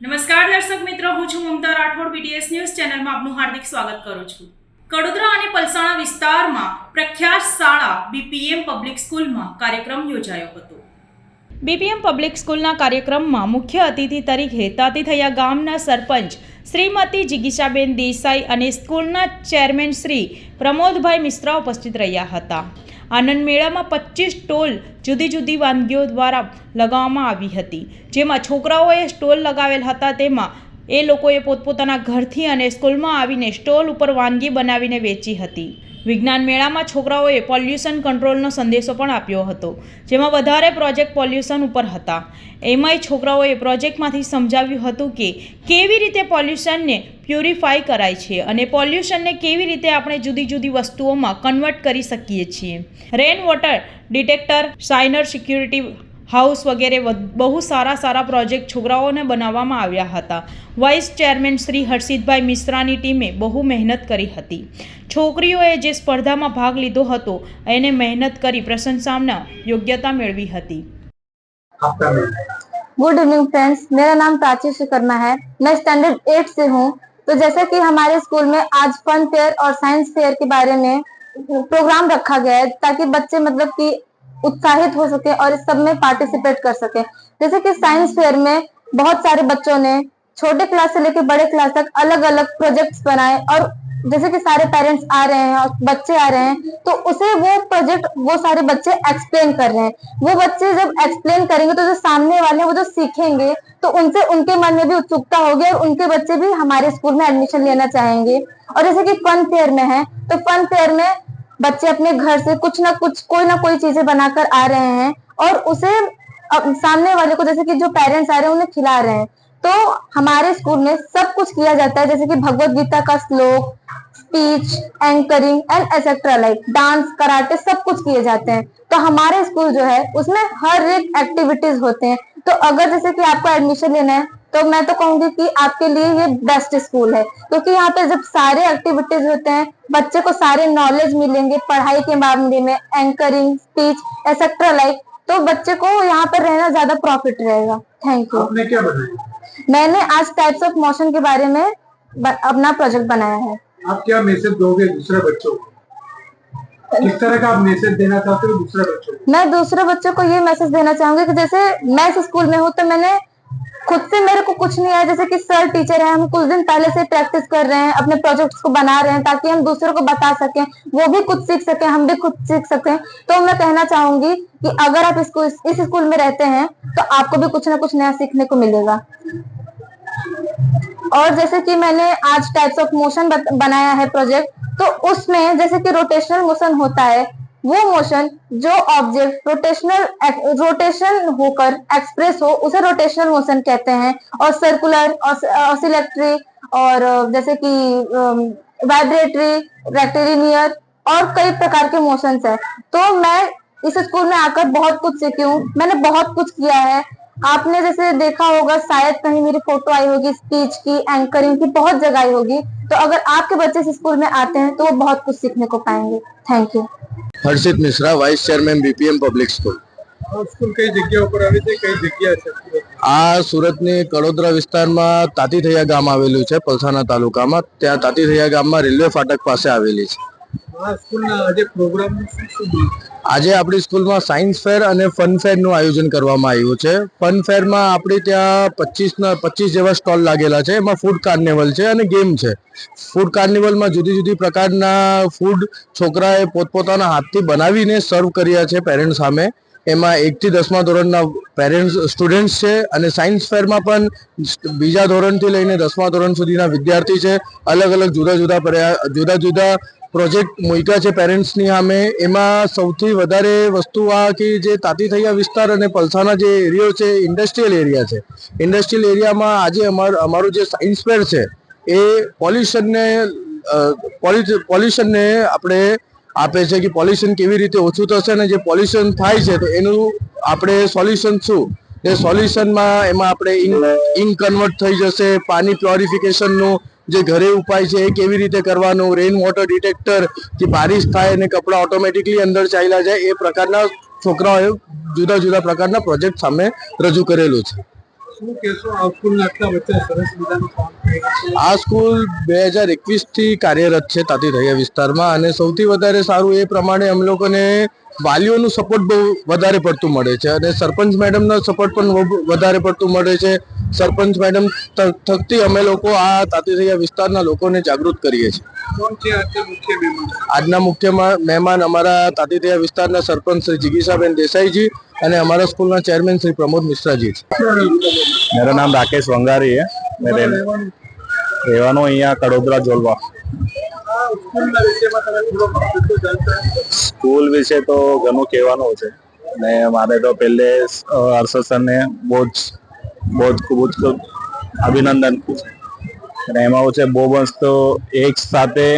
નમસ્કાર દર્શક મિત્રો, હું છું મમતા રાઠોડ. બીટીએસ ન્યૂઝ ચેનલમાં આપનું હાર્દિક સ્વાગત કરું છું. કડોદરા અને પલસાણા વિસ્તારમાં પ્રખ્યાત શાળા બીપીએમ પબ્લિક સ્કૂલમાં કાર્યક્રમ યોજાયો હતો. બીપીએમ પબ્લિક સ્કૂલના કાર્યક્રમમાં મુખ્ય અતિથિ તરીકે તાતીથયા ગામના સરપંચ શ્રીમતી જિગીશાબેન દેસાઈ અને સ્કૂલના ચેરમેન શ્રી પ્રમોદભાઈ મિશ્રા ઉપસ્થિત રહ્યા હતા. આનંદ મેળામાં પચીસ સ્ટોલ જુદી જુદી વાનગીઓ દ્વારા લગાવવામાં આવી હતી. જેમાં છોકરાઓએ સ્ટોલ લગાવેલ હતા, તેમાં એ લોકોએ પોતપોતાના ઘરથી અને સ્કૂલમાં આવીને સ્ટોલ ઉપર વાનગી બનાવીને વેચી હતી. વિજ્ઞાન મેળામાં છોકરાઓએ પોલ્યુશન કંટ્રોલનો સંદેશો પણ આપ્યો હતો, જેમાં વધારે પ્રોજેક્ટ પોલ્યુશન ઉપર હતા. એમાંય છોકરાઓએ પ્રોજેક્ટમાંથી સમજાવ્યું હતું કે, કેવી રીતે પોલ્યુશનને પ્યુરિફાય કરાય છે અને પોલ્યુશનને કેવી રીતે આપણે જુદી જુદી વસ્તુઓમાં કન્વર્ટ કરી શકીએ છીએ. રેન વોટર ડિટેક્ટર સાઇનર સિક્યુરિટી હાઉસ વગેરે વધ- બહુ સારા સારા પ્રોજેક્ટ છોકરાઓને બનાવવામાં આવ્યા હતા વાઇસ ચેરમેન શ્રી હર્ષિતભાઈ મિશ્રાની ટીમે બહુ મહેનત કરી હતી છોકરીઓએ જે સ્પર્ધામાં ભાગ લીધો હતો એને મહેનત કરી પ્રશંસાના યોગ્યતા મેળવી હતી आपका नाम गुड इवनिंग फ्रेंड्स मेरा नाम प्राची शर्मा है मैं स्टैंडर्ड एट से हूँ तो जैसा कि हमारे स्कूल में आज फन फेयर और साइंस फेयर के बारे में प्रोग्राम रखा गया है ताकि बच्चे मतलब कि उत्साहित हो सके और इस सब में पार्टिसिपेट कर सके। जैसे कि साइंस फेयर में बहुत सारे बच्चों ने छोटे क्लास से लेकर बड़े क्लास तक अलग अलग प्रोजेक्ट्स बनाए और जैसे कि सारे पेरेंट्स आ रहे हैं और बच्चे आ रहे हैं तो उसे वो प्रोजेक्ट वो सारे बच्चे एक्सप्लेन कर रहे हैं। वो बच्चे जब एक्सप्लेन करेंगे तो जो सामने वाले हैं, वो जो सीखेंगे तो उनसे, उनके मन में भी उत्सुकता होगी और उनके बच्चे भी हमारे स्कूल में एडमिशन लेना चाहेंगे। और जैसे कि फन फेयर में है तो फन फेयर में बच्चे अपने घर से कुछ ना कुछ, कोई ना कोई चीज़ें बनाकर आ रहे हैं और उसे सामने वाले को जैसे कि जो पेरेंट्स आ रहे हैं, उन्हें खिला रहे हैं। तो हमारे स्कूल में सब कुछ किया जाता है, जैसे कि भगवत गीता का श्लोक speech anchoring and etcetera like dance karate सब कुछ किए जाते हैं। तो हमारे स्कूल जो है, उसमें हर एक एक्टिविटीज़ होते हैं। तो अगर जैसे कि आपको एडमिशन लेना है तो मैं तो कहूँगी कि आपके लिए ये बेस्ट स्कूल है क्योंकि यहाँ पे जब सारे एक्टिविटीज़ होते हैं बच्चे को सारे नॉलेज मिलेंगे पढ़ाई के मामले में एंकरिंग स्पीच एक्सेट्रा लाइक तो बच्चे को यहाँ पर रहना ज़्यादा प्रॉफिट रहेगा। थैंक यू आपने क्या बनाया मैंने आज टाइप्स ऑफ़ मोशन के बारे में अपना प्रोजेक्ट बनाया है। आप क्या मैसेज दोगे दूसरे बच्चों को? किस तरह का आप मैसेज देना चाहते हो दूसरे बच्चों को? मैं दूसरे बच्चों को ये मैसेज देना चाहूँगी कि जैसे मैं इस स्कूल में हूँ तो मैंने खुद से मेरे को कुछ नहीं आया। जैसे कि सर टीचर है, हम कुछ दिन पहले से प्रैक्टिस कर रहे हैं, अपने प्रोजेक्ट्स को बना रहे हैं ताकि हम दूसरों को बता सकें, वो भी कुछ सीख सकें, हम भी खुद सीख सकें। तो मैं कहना चाहूँगी कि अगर आप इसको इस स्कूल में रहते हैं तो आपको भी कुछ ना कुछ नया सीखने को मिलेगा। और जैसे कि मैंने आज टाइप्स ऑफ़ मोशन बनाया है प्रोजेक्ट तो उसमें जैसे कि रोटेशनल मोशन होता है वो मोशन जो ऑब्जेक्ट रोटेशनल रोटेशन होकर एक्सप्रेस हो, उसे रोटेशनल मोशन कहते हैं। और सर्कुलर ऑसिलेटरी और जैसे कि वाइब्रेटरी रेक्टिलिनियर और कई प्रकार के मोशंस है। तो मैं इस स्कूल में आकर बहुत कुछ सीखी हूँ। मैंने बहुत कुछ किया है। आपने जैसे देखा होगा, शायद कहीं मेरी फ़ोटो आई होगी स्पीच की एंकरिंग की, बहुत जगह आई होगी। तो अगर आपके बच्चे इस स्कूल में आते हैं तो वो बहुत कुछ सीखने को पाएँगे। Thank you Harshit Mishra vice chairman BPM public school કઈ જગ્યા ઉપર આવી છે? કઈ જગ્યા છે? આ સુરતની કડોદરા વિસ્તારમાં તાતીથૈયા ગામ આવેલું છે પલસાણા તાલુકામાં. ત્યાં તાતીથૈયા ગામમાં રેલવે ફાટક પાસે આવેલી છે. આજે આપણી સ્કૂલમાં સાયન્સ ફેર અને ફન ફેરનું આયોજન કરવામાં આવ્યું છે. ફન ફેરમાં આપણે ત્યાં પચીસના, પચીસ જેવા સ્ટોલ લાગેલા છે. એમાં ફૂડ કાર્નિવલ છે અને ગેમ છે. ફૂડ કાર્નિવલમાં જુદી જુદી પ્રકારના ફૂડ છોકરાએ પોતપોતાના હાથથી બનાવીને સર્વ કર્યા છે પેરેન્ટ્સ સામે. એમાં એકથી દસમા ધોરણના પેરેન્ટ્સ સ્ટુડન્ટ્સ છે અને સાયન્સ ફેરમાં પણ બીજા ધોરણથી લઈને દસમા ધોરણ સુધીના વિદ્યાર્થી છે. અલગ અલગ જુદા જુદા જુદા જુદા પ્રોજેક્ટ મૂક્યા છે પેરેન્ટ્સની સામે, એમાં સૌથી વધારે વસ્તુ આ કે જે તાતીથૈયા વિસ્તાર અને પલસાના જે એરિયો છે, ઇન્ડસ્ટ્રીયલ એરિયા છે. ઇન્ડસ્ટ્રીયલ એરિયામાં આજે અમાર, અમારું જે સાયન્સ ફેર છે, એ પોલ્યુશનને પોલ્યુશનને આપણે આપે છે કે પોલ્યુશન કેવી રીતે ઓછું થશે અને જે પોલ્યુશન થાય છે, તો એનું આપણે સોલ્યુશન શું? એ સોલ્યુશનમાં એમાં આપણે ઇન્ક કન્વર્ટ થઈ જશે, પાણી પ્યોરિફિકેશનનું જે ઘરે ઉપાય છે એ કેવી રીતે કરવાનો રેઇન વોટર ડિટેક્ટર કે બારિશ થાય અને કપડાં ઓટોમેટિકલી અંદર ચાલ્યા જાય એ પ્રકારના છોકરાઓએ જુદા જુદા પ્રકારના પ્રોજેક્ટ સામે રજૂ કરેલું છે. આ સ્કૂલ બે હજાર એકવીસથી કાર્યરત છે તાતીધૈયા વિસ્તારમાં અને સૌથી વધારે સારું એ પ્રમાણે અમે લોકોને વાલીઓનું સપોર્ટ બહુ વધારે પડતું મળે છે અને સરપંચ મેડમનો સપોર્ટ પણ વધારે પડતું મળે છે. સરપંચ મેડમ થકતી અમે લોકો આ તાતીસૈયા વિસ્તારના લોકોને જાગૃત કરીએ છીએ. આજના મુખ્ય મહેમાન? અમારા તાતીસૈયા વિસ્તારના સરપંચ શ્રી જિગીષાબેન દેસાઈજી અને અમારા સ્કૂલના ચેરમેન શ્રી પ્રમોદ મિશ્રાજી છે. મેરા નામ રાકેશ વંગારી હે મેં રહેવાનો અહીંયા કડોદરા જોલવા સ્કૂલ વિશે તો ઘણું કહેવાનું છે. અને મારે તો પહેલે હર્ષદ સરને બહુ જ બહુ જ ખૂબ જ અભિનંદન. છે અને એમાં એવું છે બહુ તો એક સાથે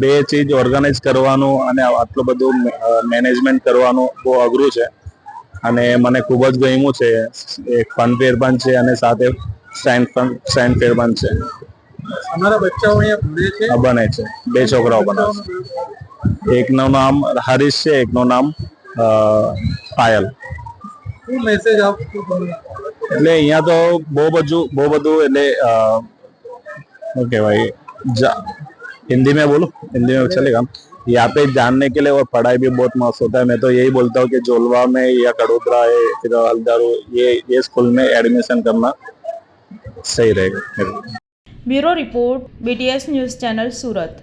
બે ચીજ ઓર્ગેનાઇઝ કરવાનું અને આટલું બધું મેનેજમેન્ટ કરવાનું બહુ અઘરું છે. અને મને ખૂબ જ ગમ્યું છે એક ફન ફેર પણ છે અને સાથે સાયન્સ સાયન્સ ફેર પણ છે. અમારા બચ્ચાઓ અહીંયા બને છે? બે છોકરાઓ બનાવે છે. એકનું નામ હરીશ છે એકનું નામ પાયલ. શું મેસેજ તમે? એટલે અહીંયા તો બહુ બધું બહુ બધું એટલે અ, શું કહેવાય જા- हिंदी में बोलो हिंदी में चलेगा यहाँ पे जानने के लिए और पढ़ाई भी बहुत मस्त होता है मैं तो यही बोलता हूँ कि जोलवा में या कड़ोदरा है फिर हल्दारू ये ये स्कूल में एडमिशन करना सही रहेगा मेरे को। Bureau report BTS news channel Surat